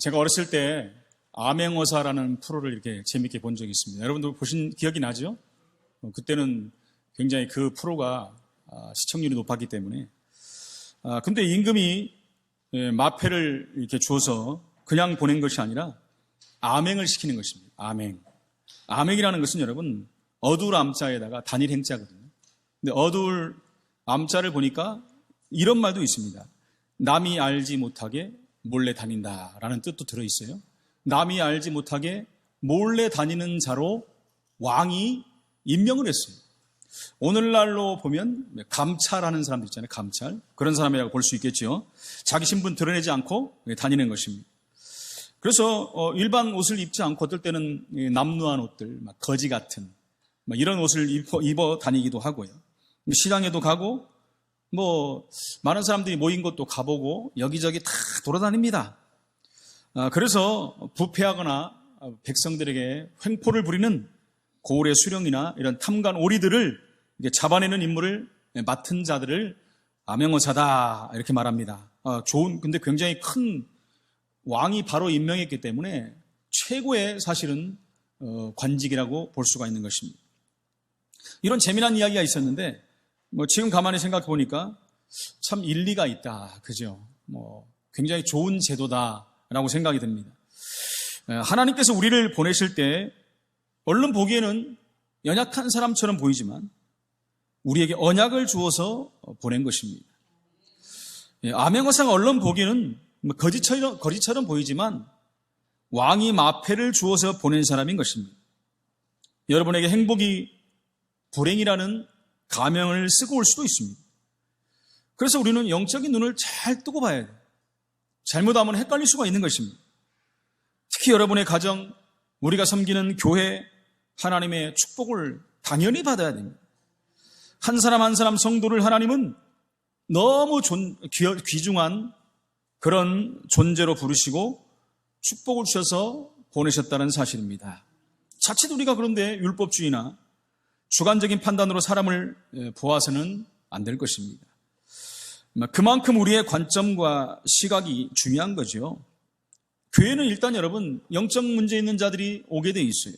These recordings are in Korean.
제가 어렸을 때 암행어사라는 프로를 이렇게 재밌게 본 적이 있습니다. 여러분들 보신 기억이 나죠? 어, 그때는 굉장히 그 프로가 아, 시청률이 높았기 때문에. 아, 근데 임금이 예, 마패를 이렇게 주어서 그냥 보낸 것이 아니라 암행을 시키는 것입니다. 암행. 암행이라는 것은 여러분 어두울 암자에다가 단일 행자거든요. 근데 어두울 암자를 보니까 이런 말도 있습니다. 남이 알지 못하게 몰래 다닌다라는 뜻도 들어 있어요. 남이 알지 못하게 몰래 다니는 자로 왕이 임명을 했어요. 오늘날로 보면 감찰하는 사람들 있잖아요. 감찰. 그런 사람이라고 볼 수 있겠죠. 자기 신분 드러내지 않고 다니는 것입니다. 그래서 어, 일반 옷을 입지 않고 어떨 때는 남루한 옷들, 막 거지 같은 막 이런 옷을 입어, 입어 다니기도 하고요. 시장에도 가고 뭐 많은 사람들이 모인 곳도 가보고 여기저기 다 돌아다닙니다. 아, 그래서 부패하거나 백성들에게 횡포를 부리는 고을의 수령이나 이런 탐관 오리들을 잡아내는 임무를 맡은 자들을 암행어사다 이렇게 말합니다. 아, 좋은 근데 굉장히 큰 왕이 바로 임명했기 때문에 최고의 사실은 어, 관직이라고 볼 수가 있는 것입니다. 이런 재미난 이야기가 있었는데 뭐 지금 가만히 생각해 보니까 참 일리가 있다. 그죠? 뭐 굉장히 좋은 제도다라고 생각이 듭니다. 하나님께서 우리를 보내실 때 얼른 보기에는 연약한 사람처럼 보이지만 우리에게 언약을 주어서 보낸 것입니다. 암행어상 얼른 보기에는 뭐 거지처럼, 거지처럼 보이지만 왕이 마패를 주어서 보낸 사람인 것입니다. 여러분에게 행복이 불행이라는 가명을 쓰고 올 수도 있습니다. 그래서 우리는 영적인 눈을 잘 뜨고 봐야 돼요. 잘못하면 헷갈릴 수가 있는 것입니다. 특히 여러분의 가정, 우리가 섬기는 교회, 하나님의 축복을 당연히 받아야 됩니다. 한 사람 한 사람 성도를 하나님은 너무 존, 귀중한 그런 존재로 부르시고 축복을 주셔서 보내셨다는 사실입니다. 자칫 우리가 그런데 율법주의나 주관적인 판단으로 사람을 보아서는 안 될 것입니다. 그만큼 우리의 관점과 시각이 중요한 거죠. 교회는 일단 여러분 영적 문제 있는 자들이 오게 돼 있어요.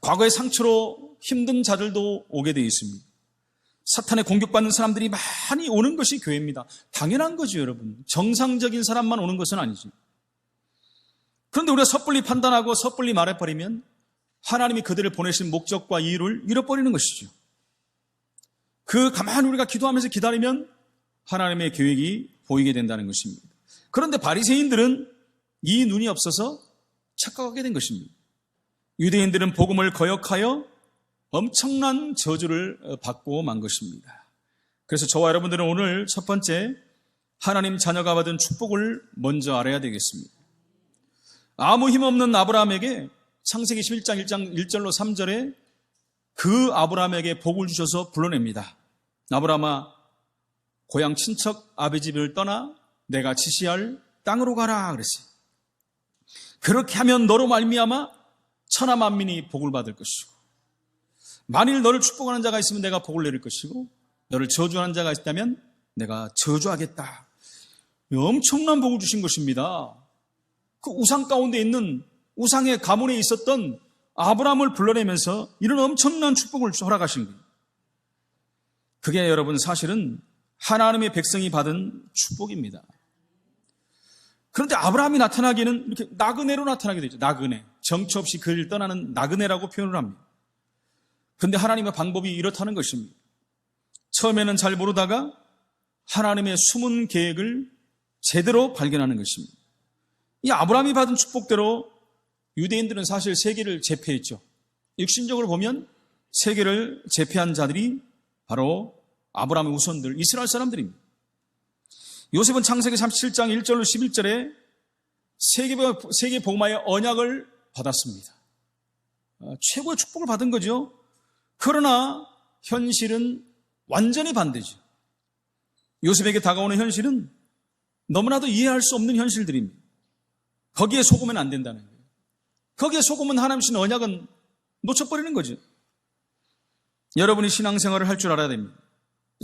과거의 상처로 힘든 자들도 오게 돼 있습니다. 사탄에 공격받는 사람들이 많이 오는 것이 교회입니다. 당연한 거죠, 여러분. 정상적인 사람만 오는 것은 아니죠. 그런데 우리가 섣불리 판단하고 섣불리 말해버리면 하나님이 그들을 보내신 목적과 이유를 잃어버리는 것이죠. 그 가만히 우리가 기도하면서 기다리면 하나님의 계획이 보이게 된다는 것입니다. 그런데 바리새인들은 이 눈이 없어서 착각하게 된 것입니다. 유대인들은 복음을 거역하여 엄청난 저주를 받고 만 것입니다. 그래서 저와 여러분들은 오늘 첫 번째 하나님 자녀가 받은 축복을 먼저 알아야 되겠습니다. 아무 힘 없는 아브라함에게 창세기 11장 1장 1절로 3절에 그 아브라함에게 복을 주셔서 불러냅니다. 아브라함아 고향 친척 아비 집을 떠나 내가 지시할 땅으로 가라 그랬어요. 그렇게 하면 너로 말미암아 천하 만민이 복을 받을 것이고 만일 너를 축복하는 자가 있으면 내가 복을 내릴 것이고 너를 저주하는 자가 있다면 내가 저주하겠다. 엄청난 복을 주신 것입니다. 그 우상 가운데 있는 우상의 가문에 있었던 아브라함을 불러내면서 이런 엄청난 축복을 허락하신 거예요. 그게 여러분 사실은 하나님의 백성이 받은 축복입니다. 그런데 아브라함이 나타나기는 이렇게 나그네로 나타나게 되죠. 나그네. 정처 없이 그를 떠나는 나그네라고 표현을 합니다. 그런데 하나님의 방법이 이렇다는 것입니다. 처음에는 잘 모르다가 하나님의 숨은 계획을 제대로 발견하는 것입니다. 이 아브라함이 받은 축복대로 유대인들은 사실 세계를 제패했죠. 육신적으로 보면 세계를 제패한 자들이 바로 아브라함의 우선들, 이스라엘 사람들입니다. 요셉은 창세기 37장 1절로 11절에 세계, 세계 복마의 언약을 받았습니다. 어, 최고의 축복을 받은 거죠. 그러나 현실은 완전히 반대죠. 요셉에게 다가오는 현실은 너무나도 이해할 수 없는 현실들입니다. 거기에 속으면 안 된다는 거기에 속으면 하나님 신 언약은 놓쳐버리는 거죠. 여러분이 신앙생활을 할 줄 알아야 됩니다.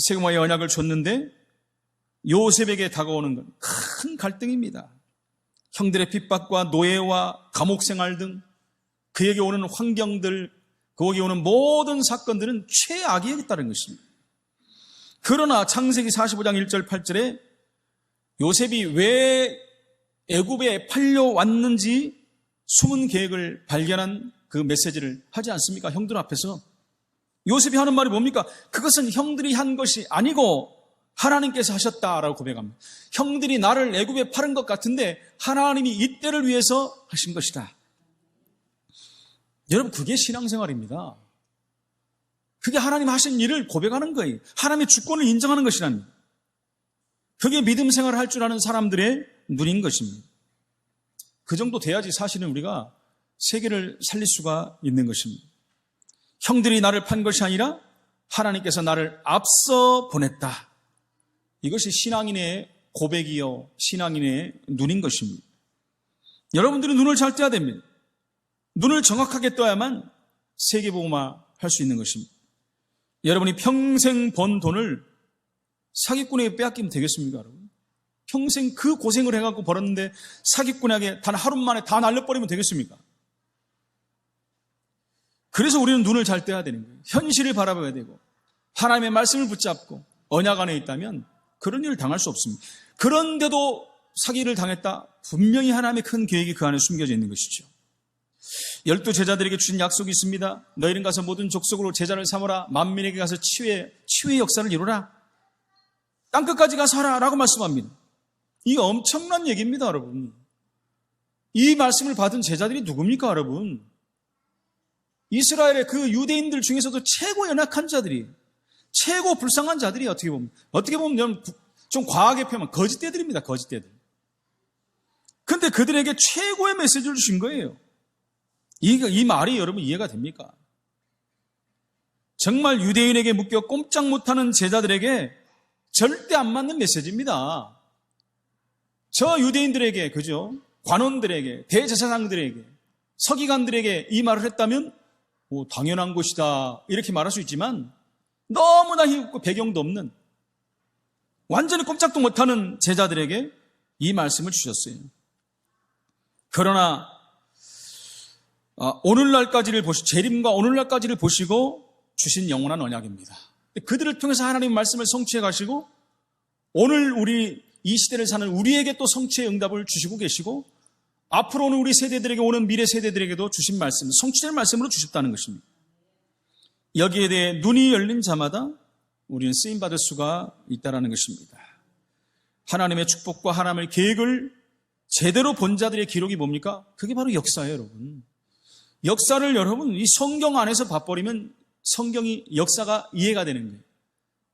세금화의 언약을 줬는데 요셉에게 다가오는 건 큰 갈등입니다. 형들의 핍박과 노예와 감옥 생활 등 그에게 오는 환경들, 그에게 오는 모든 사건들은 최악이 여겼다는 것입니다. 그러나 창세기 45장 1절 8절에 요셉이 왜 애굽에 팔려 왔는지 숨은 계획을 발견한 그 메시지를 하지 않습니까? 형들 앞에서. 요셉이 하는 말이 뭡니까? 그것은 형들이 한 것이 아니고 하나님께서 하셨다라고 고백합니다. 형들이 나를 애굽에 파는 것 같은데 하나님이 이때를 위해서 하신 것이다. 여러분 그게 신앙생활입니다. 그게 하나님 하신 일을 고백하는 거예요. 하나님의 주권을 인정하는 것이랍니다. 그게 믿음 생활을 할 줄 아는 사람들의 눈인 것입니다. 그 정도 돼야지 사실은 우리가 세계를 살릴 수가 있는 것입니다. 형들이 나를 판 것이 아니라 하나님께서 나를 앞서 보냈다. 이것이 신앙인의 고백이요, 신앙인의 눈인 것입니다. 여러분들은 눈을 잘 떼야 됩니다. 눈을 정확하게 떠야만 세계보험화 할수 있는 것입니다. 여러분이 평생 번 돈을 사기꾼에게 빼앗기면 되겠습니까, 여러분? 평생 그 고생을 해갖고 벌었는데 사기꾼에게 단 하루 만에 다 날려버리면 되겠습니까? 그래서 우리는 눈을 잘 떼야 되는 거예요. 현실을 바라봐야 되고 하나님의 말씀을 붙잡고 언약 안에 있다면 그런 일을 당할 수 없습니다. 그런데도 사기를 당했다? 분명히 하나님의 큰 계획이 그 안에 숨겨져 있는 것이죠. 열두 제자들에게 주신 약속이 있습니다. 너희는 가서 모든 족속으로 제자를 삼으라. 만민에게 가서 치유의, 치유의 역사를 이루라. 땅끝까지 가서 하라. 라고 말씀합니다. 이 엄청난 얘기입니다, 여러분. 이 말씀을 받은 제자들이 누굽니까, 여러분? 이스라엘의 그 유대인들 중에서도 최고 연약한 자들이, 최고 불쌍한 자들이 어떻게 보면, 어떻게 보면 좀 과하게 표현하면 거짓대들입니다, 거짓대들. 근데 그들에게 최고의 메시지를 주신 거예요. 이, 이 말이 여러분 이해가 됩니까? 정말 유대인에게 묶여 꼼짝 못하는 제자들에게 절대 안 맞는 메시지입니다. 저 유대인들에게, 그죠? 관원들에게, 대제사장들에게, 서기관들에게 이 말을 했다면, 뭐, 당연한 것이다. 이렇게 말할 수 있지만, 너무나 힘없고 배경도 없는, 완전히 꼼짝도 못하는 제자들에게 이 말씀을 주셨어요. 그러나, 아, 오늘날까지를 보시, 재림과 오늘날까지를 보시고 주신 영원한 언약입니다. 그들을 통해서 하나님 말씀을 성취해 가시고 오늘 우리 이 시대를 사는 우리에게 또 성취의 응답을 주시고 계시고 앞으로 오는 우리 세대들에게 오는 미래 세대들에게도 주신 말씀, 성취될 말씀으로 주셨다는 것입니다. 여기에 대해 눈이 열린 자마다 우리는 쓰임 받을 수가 있다라는 것입니다. 하나님의 축복과 하나님의 계획을 제대로 본 자들의 기록이 뭡니까? 그게 바로 역사예요, 여러분. 역사를 여러분 이 성경 안에서 봐버리면 성경이 역사가 이해가 되는 거예요.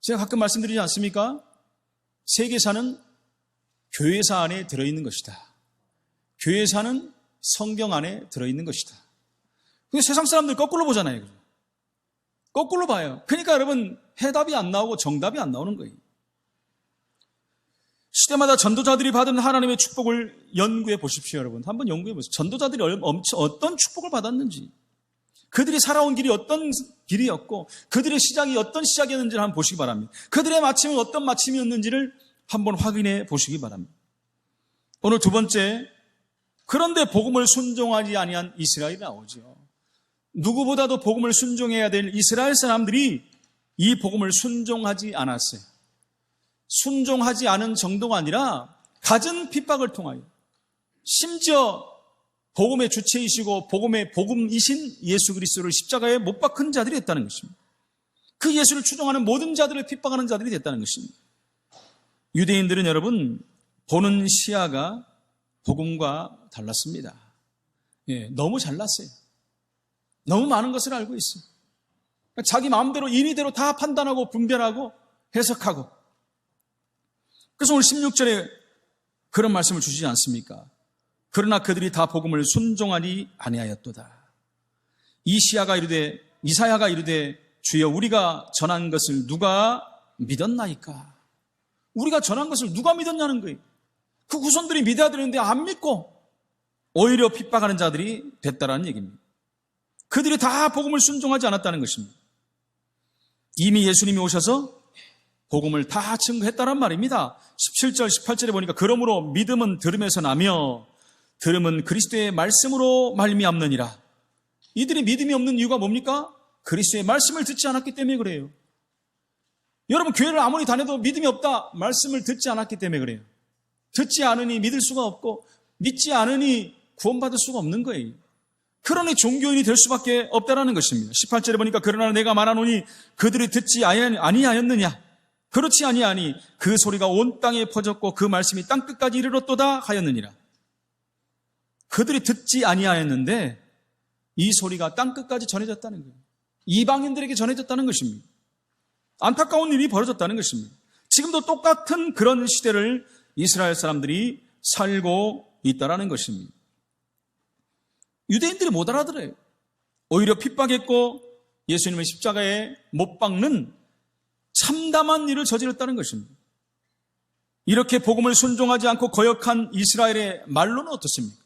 제가 가끔 말씀드리지 않습니까? 세계사는 교회사 안에 들어있는 것이다. 교회사는 성경 안에 들어있는 것이다. 근데 세상 사람들 거꾸로 보잖아요. 거꾸로 봐요. 그러니까 여러분 해답이 안 나오고 정답이 안 나오는 거예요. 시대마다 전도자들이 받은 하나님의 축복을 연구해 보십시오, 여러분. 한번 연구해 보세요. 전도자들이 어떤 축복을 받았는지, 그들이 살아온 길이 어떤 길이었고, 그들의 시작이 어떤 시작이었는지를 한번 보시기 바랍니다. 그들의 마침은 어떤 마침이었는지를 한번 확인해 보시기 바랍니다. 오늘 두 번째, 그런데 복음을 순종하지 아니한 이스라엘이 나오죠. 누구보다도 복음을 순종해야 될 이스라엘 사람들이 이 복음을 순종하지 않았어요. 순종하지 않은 정도가 아니라 갖은 핍박을 통하여 심지어 복음의 주체이시고 복음의 복음이신 예수 그리스도를 십자가에 못 박은 자들이 됐다는 것입니다. 그 예수를 추종하는 모든 자들을 핍박하는 자들이 됐다는 것입니다. 유대인들은 여러분 보는 시야가 복음과 달랐습니다. 예, 너무 잘났어요. 너무 많은 것을 알고 있어요. 자기 마음대로 인위대로 다 판단하고 분별하고 해석하고 그래서 오늘 16절에 그런 말씀을 주시지 않습니까? 그러나 그들이 다 복음을 순종하니 아니하였도다. 이시야가 이르되 이사야가 이르되 주여 우리가 전한 것을 누가 믿었나이까? 우리가 전한 것을 누가 믿었냐는 거예요. 그 후손들이 믿어야 되는데 안 믿고 오히려 핍박하는 자들이 됐다라는 얘기입니다. 그들이 다 복음을 순종하지 않았다는 것입니다. 이미 예수님이 오셔서 복음을 다 증거했다란 말입니다. 17절, 18절에 보니까 그러므로 믿음은 들음에서 나며 들음은 그리스도의 말씀으로 말미암느니라. 이들이 믿음이 없는 이유가 뭡니까? 그리스도의 말씀을 듣지 않았기 때문에 그래요. 여러분 교회를 아무리 다녀도 믿음이 없다. 말씀을 듣지 않았기 때문에 그래요. 듣지 않으니 믿을 수가 없고 믿지 않으니 구원받을 수가 없는 거예요. 그러니 종교인이 될 수밖에 없다라는 것입니다. 18절에 보니까 그러나 내가 말하노니 그들이 듣지 아니하였느냐? 그렇지 아니하니 그 소리가 온 땅에 퍼졌고 그 말씀이 땅 끝까지 이르렀도다 하였느니라. 그들이 듣지 아니하였는데 이 소리가 땅 끝까지 전해졌다는 거예요. 이방인들에게 전해졌다는 것입니다. 안타까운 일이 벌어졌다는 것입니다. 지금도 똑같은 그런 시대를 이스라엘 사람들이 살고 있다라는 것입니다. 유대인들이 못 알아들어요. 오히려 핍박했고 예수님의 십자가에 못 박는 참담한 일을 저질렀다는 것입니다. 이렇게 복음을 순종하지 않고 거역한 이스라엘의 말로는 어떻습니까?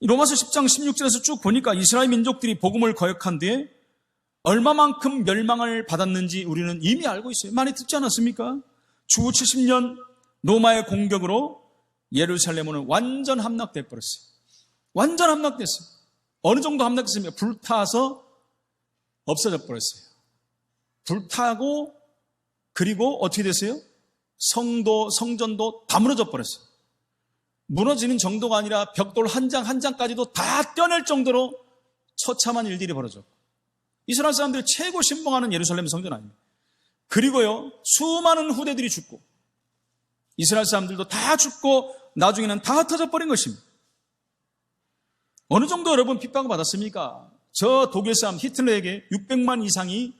로마서 10장 16절에서 쭉 보니까 이스라엘 민족들이 복음을 거역한 뒤에 얼마만큼 멸망을 받았는지 우리는 이미 알고 있어요. 많이 듣지 않았습니까? 주 70년 로마의 공격으로 예루살렘은 완전 함락돼 버렸어요. 완전 함락됐어요. 어느 정도 함락됐습니까? 불타서 없어져 버렸어요. 불타고 그리고 어떻게 됐어요? 성도, 성전도 다 무너져 버렸어요. 무너지는 정도가 아니라 벽돌 한 장 한 장까지도 다 떼낼 정도로 처참한 일들이 벌어졌고 이스라엘 사람들이 최고 신봉하는 예루살렘 성전 아닙니다. 그리고요 수많은 후대들이 죽고 이스라엘 사람들도 다 죽고 나중에는 다 흩어져 버린 것입니다. 어느 정도 여러분 핍박을 받았습니까? 저 독일 사람 히틀러에게 600만 이상이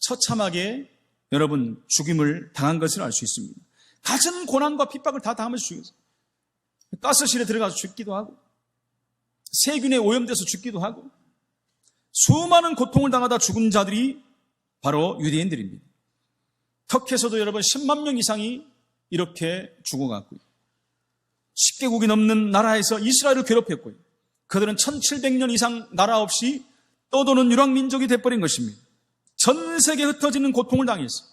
처참하게 여러분 죽임을 당한 것을 알 수 있습니다. 가진 고난과 핍박을 다 당하면서 죽였어요. 가스실에 들어가서 죽기도 하고 세균에 오염돼서 죽기도 하고 수많은 고통을 당하다 죽은 자들이 바로 유대인들입니다. 터키에서도 여러분 10만 명 이상이 이렇게 죽어갔고요. 10개국이 넘는 나라에서 이스라엘을 괴롭혔고요. 그들은 1700년 이상 나라 없이 떠도는 유랑민족이 돼버린 것입니다. 전 세계에 흩어지는 고통을 당했어.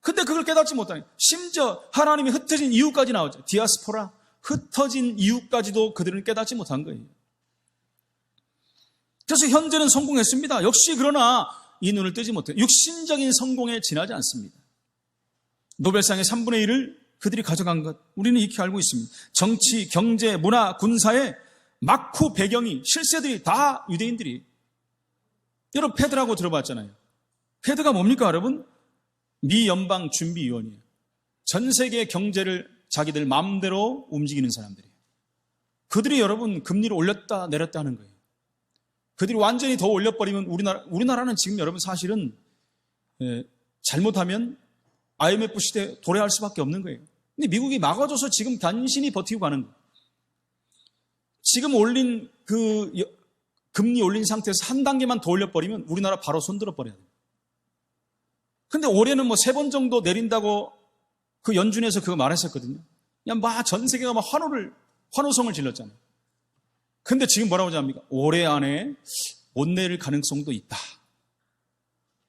근데 그걸 깨닫지 못하니 심지어 하나님이 흩어진 이유까지 나오죠. 디아스포라 흩어진 이유까지도 그들은 깨닫지 못한 거예요. 그래서 현재는 성공했습니다. 역시 그러나 이 눈을 뜨지 못해 육신적인 성공에 지나지 않습니다. 노벨상의 3분의 1을 그들이 가져간 것 우리는 익히 알고 있습니다. 정치, 경제, 문화, 군사의 막후 배경이 실세들이 다 유대인들이 여러분 패드라고 들어봤잖아요. 패드가 뭡니까 여러분? 미 연방 준비위원이에요. 전 세계 경제를 자기들 마음대로 움직이는 사람들이에요. 그들이 여러분 금리를 올렸다 내렸다 하는 거예요. 그들이 완전히 더 올려버리면 우리나라, 우리나라는 지금 여러분 사실은 예, 잘못하면 IMF 시대 도래할 수밖에 없는 거예요. 근데 미국이 막아줘서 지금 단신이 버티고 가는 거예요. 지금 올린 그 금리 올린 상태에서 한 단계만 더 올려버리면 우리나라 바로 손들어 버려야 돼요. 근데 올해는 뭐 세 번 정도 내린다고 그 연준에서 그거 말했었거든요. 그냥 막 전 세계가 막 환호를, 환호성을 질렀잖아요. 근데 지금 뭐라고 합니까? 올해 안에 못 내릴 가능성도 있다.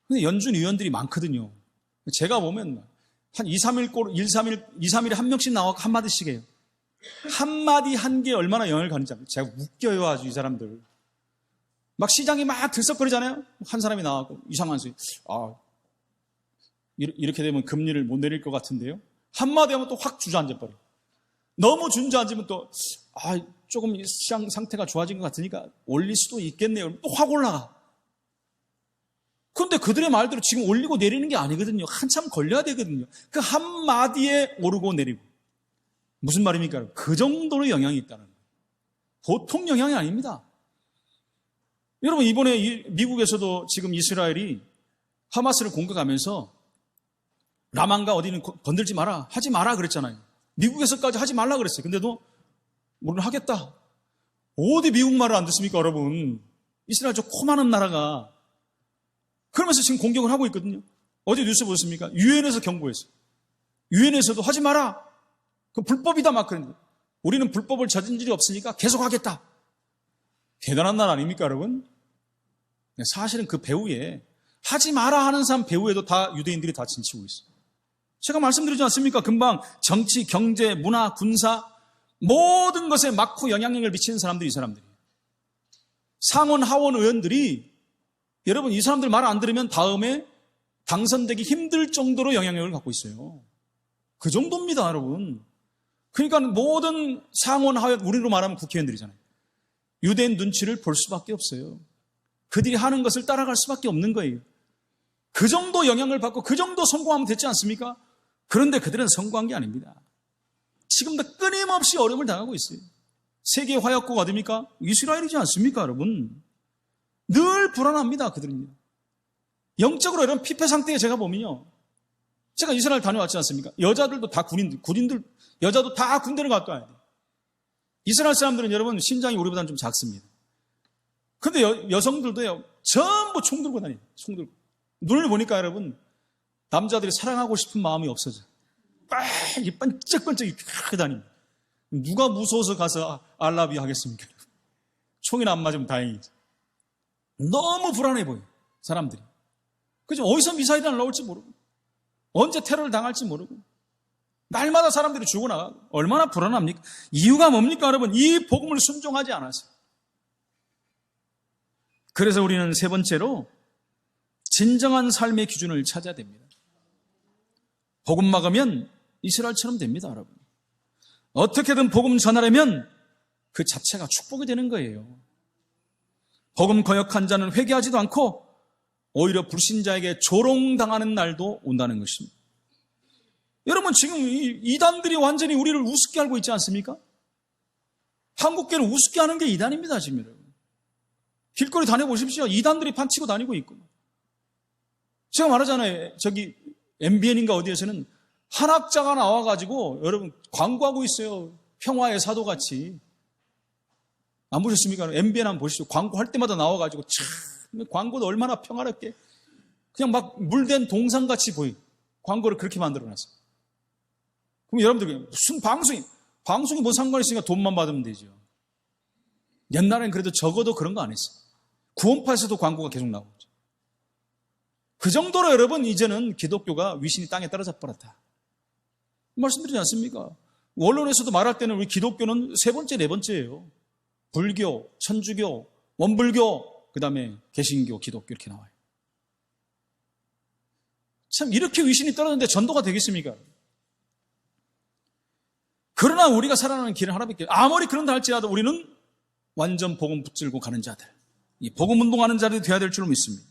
근데 연준 위원들이 많거든요. 제가 보면 한 2, 3일 꼴, 1, 3일, 2, 3일에 한 명씩 나와 한마디씩 해요. 한마디 한 게 얼마나 영향을 가는지 제가 웃겨요, 아주 이 사람들. 막 시장이 막 들썩거리잖아요? 한 사람이 나와고 이상한 소리. 아, 이렇게 되면 금리를 못 내릴 것 같은데요? 한마디 하면 또 확 주저앉아버려. 너무 주저앉으면 또, 아, 조금 상태가 좋아진 것 같으니까 올릴 수도 있겠네요. 또 확 올라가. 그런데 그들의 말대로 지금 올리고 내리는 게 아니거든요. 한참 걸려야 되거든요. 그 한마디에 오르고 내리고. 무슨 말입니까? 그 정도로 영향이 있다는 거예요. 보통 영향이 아닙니다. 여러분, 이번에 미국에서도 지금 이스라엘이 하마스를 공격하면서 라만가 어디는 건들지 마라, 하지 마라 그랬잖아요. 미국에서까지 하지 말라 그랬어요. 근데도 물론 하겠다. 어디 미국 말을 안 듣습니까, 여러분? 이스라엘 저 코만한 나라가 그러면서 지금 공격을 하고 있거든요. 어제 뉴스 보셨습니까? 유엔에서 경고했어요. 유엔에서도 하지 마라. 그 불법이다 막 그랬는데 우리는 불법을 저진 일이 없으니까 계속 하겠다. 대단한 나라 아닙니까, 여러분? 사실은 그 배후에 하지 마라 하는 사람 배후에도 다 유대인들이 다 진치고 있어요. 제가 말씀드리지 않습니까? 금방 정치, 경제, 문화, 군사 모든 것에 막고 영향력을 미치는 사람들이 이 사람들이에요. 상원, 하원 의원들이 여러분 이 사람들 말 안 들으면 다음에 당선되기 힘들 정도로 영향력을 갖고 있어요. 그 정도입니다, 여러분. 그러니까 모든 상원, 하원, 우리로 말하면 국회의원들이잖아요. 유대인 눈치를 볼 수밖에 없어요. 그들이 하는 것을 따라갈 수밖에 없는 거예요. 그 정도 영향을 받고 그 정도 성공하면 됐지 않습니까? 그런데 그들은 성공한 게 아닙니다. 지금도 끊임없이 어려움을 당하고 있어요. 세계 화약국 어디입니까? 이스라엘이지 않습니까, 여러분? 늘 불안합니다, 그들은요. 영적으로 이런 피폐 상태에 제가 보면요. 제가 이스라엘 다녀왔지 않습니까? 여자들도 다 군인들, 군인들, 여자도 다 군대를 갔다 와야 돼요. 이스라엘 사람들은 여러분 신장이 우리보다는 좀 작습니다. 근데 여, 성들도요 전부 총 들고 다녀요. 총 들고. 눈을 보니까 여러분, 남자들이 사랑하고 싶은 마음이 없어져. 빨리 반짝반짝 이렇게 다닙니다. 누가 무서워서 가서 알라비 하겠습니까? 총이나 안 맞으면 다행이지. 너무 불안해 보여, 사람들이. 그죠? 어디서 미사일이 날라올지 모르고, 언제 테러를 당할지 모르고, 날마다 사람들이 죽어나가고, 얼마나 불안합니까? 이유가 뭡니까, 여러분? 이 복음을 순종하지 않아서. 그래서 우리는 세 번째로, 진정한 삶의 기준을 찾아야 됩니다. 복음 막으면 이스라엘처럼 됩니다, 여러분. 어떻게든 복음 전하려면 그 자체가 축복이 되는 거예요. 복음 거역한 자는 회개하지도 않고 오히려 불신자에게 조롱당하는 날도 온다는 것입니다. 여러분 지금 이 이단들이 완전히 우리를 우습게 알고 있지 않습니까? 한국교를 우습게 하는 게 이단입니다, 지금 여러분. 길거리 다녀보십시오. 이단들이 판치고 다니고 있고. 제가 말하잖아요. 저기 MBN인가 어디에서는 한 학자가 나와가지고 여러분 광고하고 있어요. 평화의 사도같이. 안 보셨습니까? MBN 한번 보시죠. 광고할 때마다 나와가지고 참 광고도 얼마나 평화롭게 그냥 막 물된 동상같이 보이 광고를 그렇게 만들어놨어요. 그럼 여러분들 무슨 방송이 방송이 뭐 상관이 있으니까 돈만 받으면 되죠. 옛날엔 그래도 적어도 그런 거 안 했어요. 구원파에서도 광고가 계속 나오고 그 정도로 여러분 이제는 기독교가 위신이 땅에 떨어져 버렸다. 말씀드리지 않습니까? 원론에서도 말할 때는 우리 기독교는 세 번째, 네 번째예요. 불교, 천주교, 원불교, 그 다음에 개신교, 기독교 이렇게 나와요. 참 이렇게 위신이 떨어졌는데 전도가 되겠습니까? 그러나 우리가 살아가는 길은 하나밖에 아무리 그런다 할지라도 우리는 완전 복음 붙들고 가는 자들, 이 복음 운동하는 자들이 되어야 될줄 믿습니다.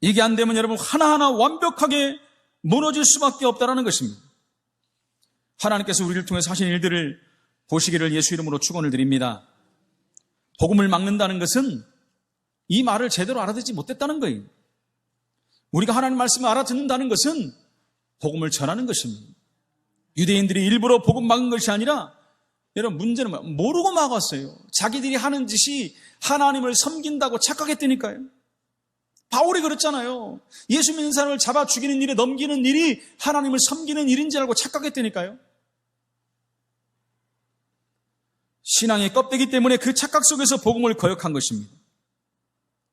이게 안 되면 여러분 하나하나 완벽하게 무너질 수밖에 없다는 것입니다. 하나님께서 우리를 통해서 하신 일들을 보시기를 예수 이름으로 축원을 드립니다. 복음을 막는다는 것은 이 말을 제대로 알아듣지 못했다는 거예요. 우리가 하나님 말씀을 알아듣는다는 것은 복음을 전하는 것입니다. 유대인들이 일부러 복음 막은 것이 아니라 여러분 문제는 뭐, 모르고 막았어요. 자기들이 하는 짓이 하나님을 섬긴다고 착각했다니까요. 바울이 그랬잖아요. 예수 믿는 사람을 잡아 죽이는 일에 넘기는 일이 하나님을 섬기는 일인 줄 알고 착각했다니까요. 신앙의 껍데기 때문에 그 착각 속에서 복음을 거역한 것입니다.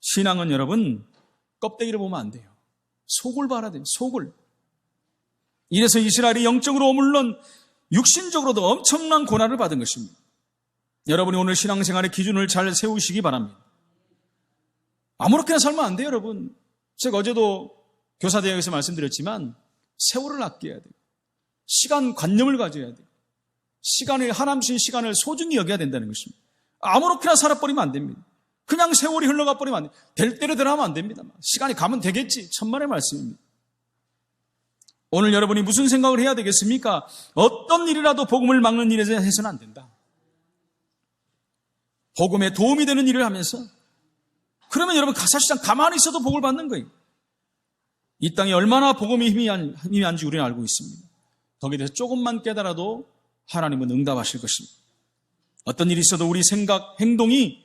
신앙은 여러분 껍데기를 보면 안 돼요. 속을 봐야 돼요. 속을. 이래서 이스라엘이 영적으로 물론 육신적으로도 엄청난 고난을 받은 것입니다. 여러분이 오늘 신앙생활의 기준을 잘 세우시기 바랍니다. 아무렇게나 살면 안 돼요, 여러분. 제가 어제도 교사대학에서 말씀드렸지만 세월을 아껴야 돼요. 시간 관념을 가져야 돼요. 시간을 주신 시간을 소중히 여겨야 된다는 것입니다. 아무렇게나 살아버리면 안 됩니다. 그냥 세월이 흘러가 버리면 안 돼. 될 대로 들어가면 안 됩니다. 시간이 가면 되겠지. 천만의 말씀입니다. 오늘 여러분이 무슨 생각을 해야 되겠습니까? 어떤 일이라도 복음을 막는 일에 해서는 안 된다. 복음에 도움이 되는 일을 하면서 그러면 여러분 가사시장 가만히 있어도 복을 받는 거예요. 이 땅에 얼마나 복음이 안지 우리는 알고 있습니다. 거기에 대해서 조금만 깨달아도 하나님은 응답하실 것입니다. 어떤 일이 있어도 우리 생각, 행동이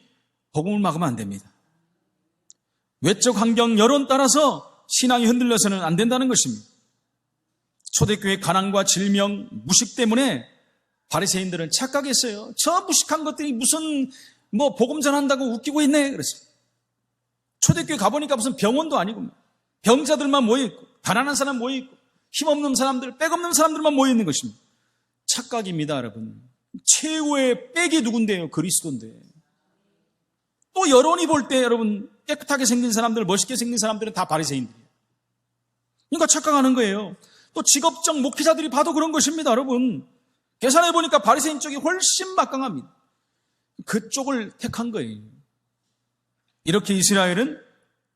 복음을 막으면 안 됩니다. 외적 환경, 여론 따라서 신앙이 흔들려서는 안 된다는 것입니다. 초대교회 가난과 질명, 무식 때문에 바리새인들은 착각했어요. 저 무식한 것들이 무슨 뭐 복음 전한다고 웃기고 있네. 그랬어요. 초대교회 가보니까 무슨 병원도 아니고 병자들만 모여있고 가난한 사람 모여있고 힘없는 사람들, 백없는 사람들만 모여있는 것입니다. 착각입니다, 여러분. 최고의 백이 누군데요? 그리스도인데. 또 여론이 볼 때 여러분 깨끗하게 생긴 사람들, 멋있게 생긴 사람들은 다 바리새인들이에요. 그러니까 착각하는 거예요. 또 직업적 목회자들이 봐도 그런 것입니다, 여러분. 계산해 보니까 바리새인 쪽이 훨씬 막강합니다. 그쪽을 택한 거예요. 이렇게 이스라엘은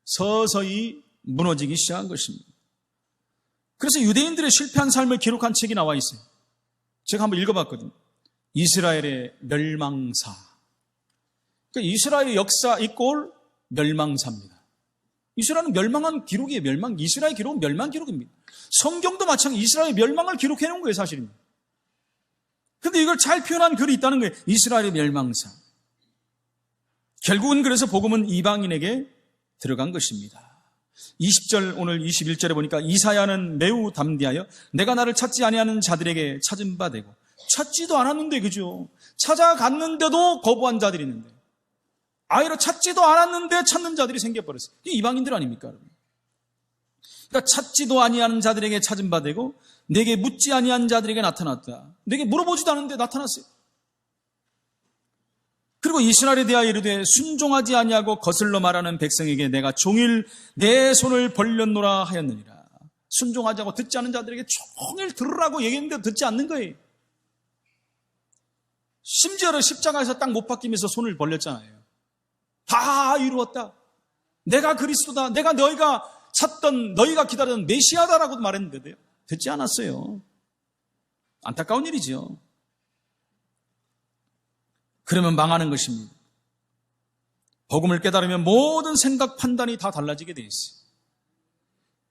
서서히 무너지기 시작한 것입니다. 그래서 유대인들의 실패한 삶을 기록한 책이 나와 있어요. 제가 한번 읽어봤거든요. 이스라엘의 멸망사. 그러니까 이스라엘의 역사 이꼴 멸망사입니다. 이스라엘은 멸망한 기록이에요. 멸망. 이스라엘 기록은 멸망 기록입니다. 성경도 마찬가지 이스라엘의 멸망을 기록해 놓은 거예요, 사실입니다. 근데 이걸 잘 표현한 글이 있다는 거예요. 이스라엘의 멸망사. 결국은 그래서 복음은 이방인에게 들어간 것입니다. 20절 오늘 21절에 보니까 이사야는 매우 담대하여 내가 나를 찾지 아니하는 자들에게 찾은 바 되고 찾지도 않았는데 그죠? 찾아갔는데도 거부한 자들이 있는데 아이로 찾지도 않았는데 찾는 자들이 생겨버렸어요. 이게 이방인들 아닙니까? 여러분? 그러니까 찾지도 아니하는 자들에게 찾은 바 되고 내게 묻지 아니한 자들에게 나타났다. 내게 물어보지도 않았는데 나타났어요. 그리고 이스라엘에 대하여 이르되 순종하지 아니하고 거슬러 말하는 백성에게 내가 종일 내 손을 벌렸노라 하였느니라. 순종하지 않고 듣지 않는 자들에게 종일 들으라고 얘기했는데 듣지 않는 거예요. 심지어는 십자가에서 딱 못 박히면서 손을 벌렸잖아요. 다 이루었다. 내가 그리스도다. 내가 너희가 찾던 너희가 기다리던 메시아다라고도 말했는데도요. 듣지 않았어요. 안타까운 일이죠. 그러면 망하는 것입니다. 복음을 깨달으면 모든 생각 판단이 다 달라지게 돼 있어요.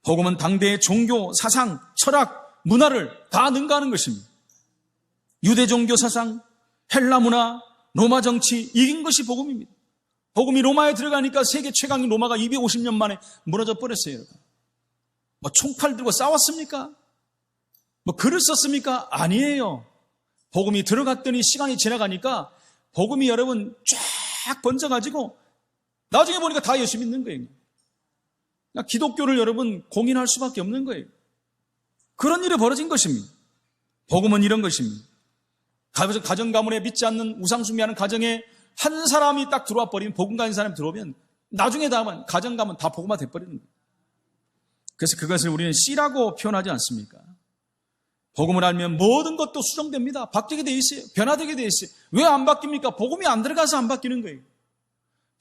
복음은 당대의 종교, 사상, 철학, 문화를 다 능가하는 것입니다. 유대 종교 사상, 헬라 문화, 로마 정치 이긴 것이 복음입니다. 복음이 로마에 들어가니까 세계 최강인 로마가 250년 만에 무너져 버렸어요. 여러분. 뭐 총칼 들고 싸웠습니까? 뭐 글을 썼습니까? 아니에요. 복음이 들어갔더니 시간이 지나가니까 복음이 여러분 쫙 번져가지고 나중에 보니까 다 예수 믿는 거예요. 기독교를 여러분 공인할 수밖에 없는 거예요. 그런 일이 벌어진 것입니다. 복음은 이런 것입니다. 가정 가문에 믿지 않는 우상 숭배하는 가정에 한 사람이 딱 들어와 버리면 복음 가진 사람이 들어오면 나중에 다만 가정 가면 다 복음화 돼 버리는 거예요. 그래서 그것을 우리는 씨라고 표현하지 않습니까? 복음을 알면 모든 것도 수정됩니다. 바뀌게 돼 있어요. 변화되게 돼 있어요. 왜 안 바뀝니까? 복음이 안 들어가서 안 바뀌는 거예요.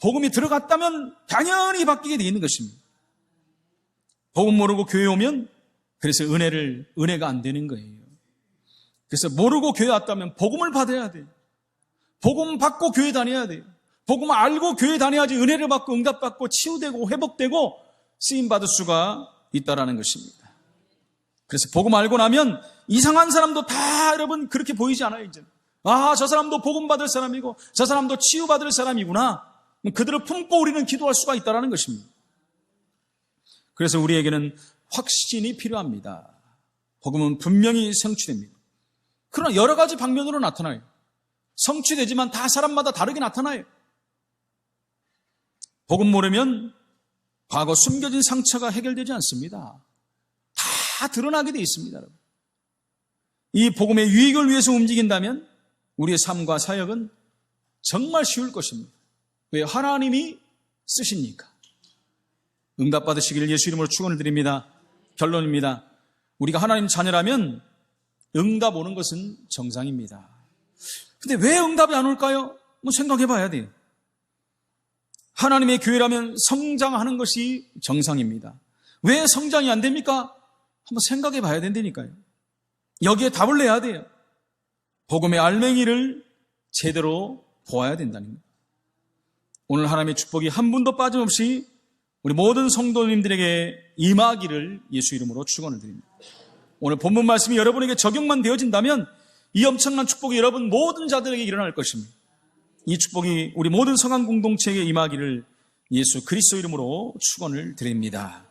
복음이 들어갔다면 당연히 바뀌게 돼 있는 것입니다. 복음 모르고 교회 오면 그래서 은혜를 은혜가 안 되는 거예요. 그래서 모르고 교회 왔다면 복음을 받아야 돼요. 복음 받고 교회 다녀야 돼요. 복음 알고 교회 다녀야지 은혜를 받고 응답받고 치유되고 회복되고 쓰임 받을 수가 있다라는 것입니다. 그래서 복음 알고 나면 이상한 사람도 다 여러분 그렇게 보이지 않아요, 이제. 아, 저 사람도 복음 받을 사람이고 저 사람도 치유 받을 사람이구나. 그들을 품고 우리는 기도할 수가 있다라는 것입니다. 그래서 우리에게는 확신이 필요합니다. 복음은 분명히 성취됩니다. 그러나 여러 가지 방면으로 나타나요. 성취되지만 다 사람마다 다르게 나타나요. 복음 모르면 과거 숨겨진 상처가 해결되지 않습니다. 다 드러나게 되어 있습니다. 여러분. 이 복음의 유익을 위해서 움직인다면 우리의 삶과 사역은 정말 쉬울 것입니다. 왜 하나님이 쓰십니까? 응답 받으시기를 예수 이름으로 축원을 드립니다. 결론입니다. 우리가 하나님 자녀라면 응답 오는 것은 정상입니다. 근데 왜 응답이 안 올까요? 뭐 생각해 봐야 돼요. 하나님의 교회라면 성장하는 것이 정상입니다. 왜 성장이 안 됩니까? 한번 생각해 봐야 된다니까요. 여기에 답을 내야 돼요. 복음의 알맹이를 제대로 보아야 된다는 거예요. 오늘 하나님의 축복이 한 분도 빠짐없이 우리 모든 성도님들에게 임하기를 예수 이름으로 축원을 드립니다. 오늘 본문 말씀이 여러분에게 적용만 되어진다면 이 엄청난 축복이 여러분 모든 자들에게 일어날 것입니다. 이 축복이 우리 모든 성한 공동체에게 임하기를 예수 그리스도 이름으로 축원을 드립니다.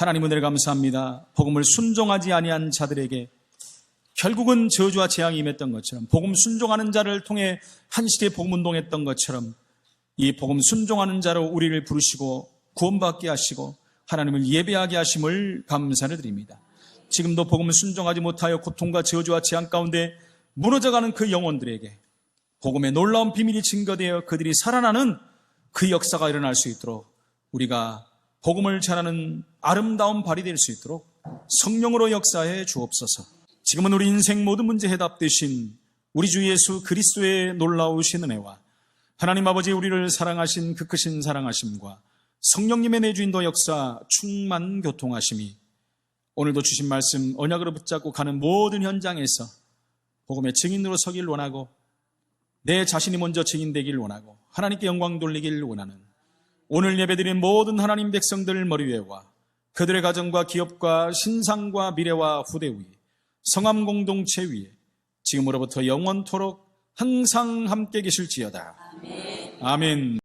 하나님 은혜를 감사합니다. 복음을 순종하지 아니한 자들에게 결국은 저주와 재앙이 임했던 것처럼 복음 순종하는 자를 통해 한 시대에 복음 운동했던 것처럼 이 복음 순종하는 자로 우리를 부르시고 구원받게 하시고 하나님을 예배하게 하심을 감사를 드립니다. 지금도 복음을 순종하지 못하여 고통과 저주와 재앙 가운데 무너져가는 그 영혼들에게 복음의 놀라운 비밀이 증거되어 그들이 살아나는 그 역사가 일어날 수 있도록 우리가 복음을 전하는 아름다운 발이 될 수 있도록 성령으로 역사해 주옵소서. 지금은 우리 인생 모든 문제 해답 되신 우리 주 예수 그리스도의 놀라우신 은혜와 하나님 아버지 우리를 사랑하신 그 크신 사랑하심과 성령님의 내주인도 역사 충만 교통하심이 오늘도 주신 말씀 언약으로 붙잡고 가는 모든 현장에서 복음의 증인으로 서길 원하고 내 자신이 먼저 증인되길 원하고 하나님께 영광 돌리길 원하는 오늘 예배드린 모든 하나님 백성들 머리 위에와 그들의 가정과 기업과 신상과 미래와 후대 위에 성함 공동체 위에 지금으로부터 영원토록 항상 함께 계실지어다. 아멘.